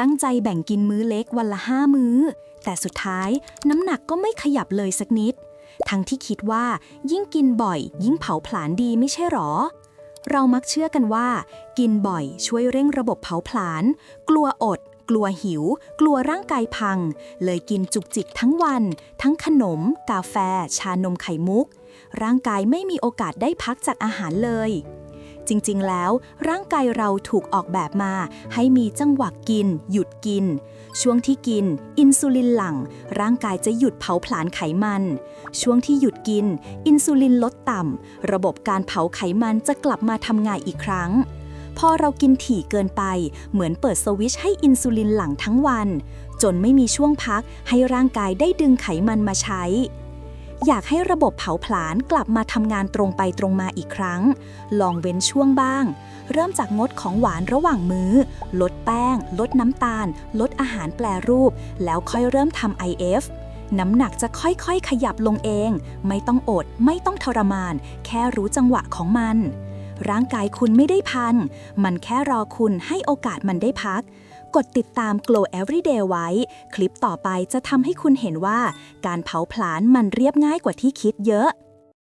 ตั้งใจแบ่งกินมื้อเล็กวันละห้ามื้อ แต่สุดท้ายน้ำหนักก็ไม่ขยับเลยสักนิด ทั้งที่คิดว่ายิ่งกินบ่อย ยิ่งเผาผลาญดีไม่ใช่หรอ เรามักเชื่อกันว่า กินบ่อยช่วยเร่งระบบเผาผลาญกลัวอด กลัวหิว กลัวร่างกายพัง เลยกินจุกจิกทั้งวัน ทั้งขนม กาแฟ ชานมไข่มุก ร่างกายไม่มีโอกาสได้พักจากอาหารเลย จริงๆ แล้ว ร่างกายเราถูกออกแบบมา ให้มีจังหวะกิน หยุดกิน ช่วงที่กิน อินซูลินหลั่ง ร่างกายจะหยุดเผาผลาญไขมัน ช่วงที่หยุดกิน อินซูลินลดต่ำ ระบบการเผาไขมันจะกลับมาทำงานอีกครั้งพอเรากินถี่เกินไป เหมือนเปิดสวิชให้อินซูลินหลั่งทั้งวัน จนไม่มีช่วงพักให้ร่างกายได้ดึงไขมันมาใช้ อยากให้ระบบเผาผลาญกลับมาทำงานตรงไปตรงมาอีกครั้ง ลองเว้นช่วงบ้าง เริ่มจากงดของหวานระหว่างมื้อ ลดแป้ง ลดน้ำตาล ลดอาหารแปรรูป แล้วค่อยเริ่มทำ IF น้ำหนักจะค่อยๆ ขยับลงเอง ไม่ต้องอด ไม่ต้องทรมาน แค่รู้จังหวะของมัน ร่างกายคุณไม่ได้พัง มันแค่รอคุณให้โอกาสมันได้พัก กดติดตาม Glow Everyday ไว้ คลิปต่อไปจะทำให้คุณเห็นว่า การเผาผลาญมันเรียบง่ายกว่าที่คิดเยอะ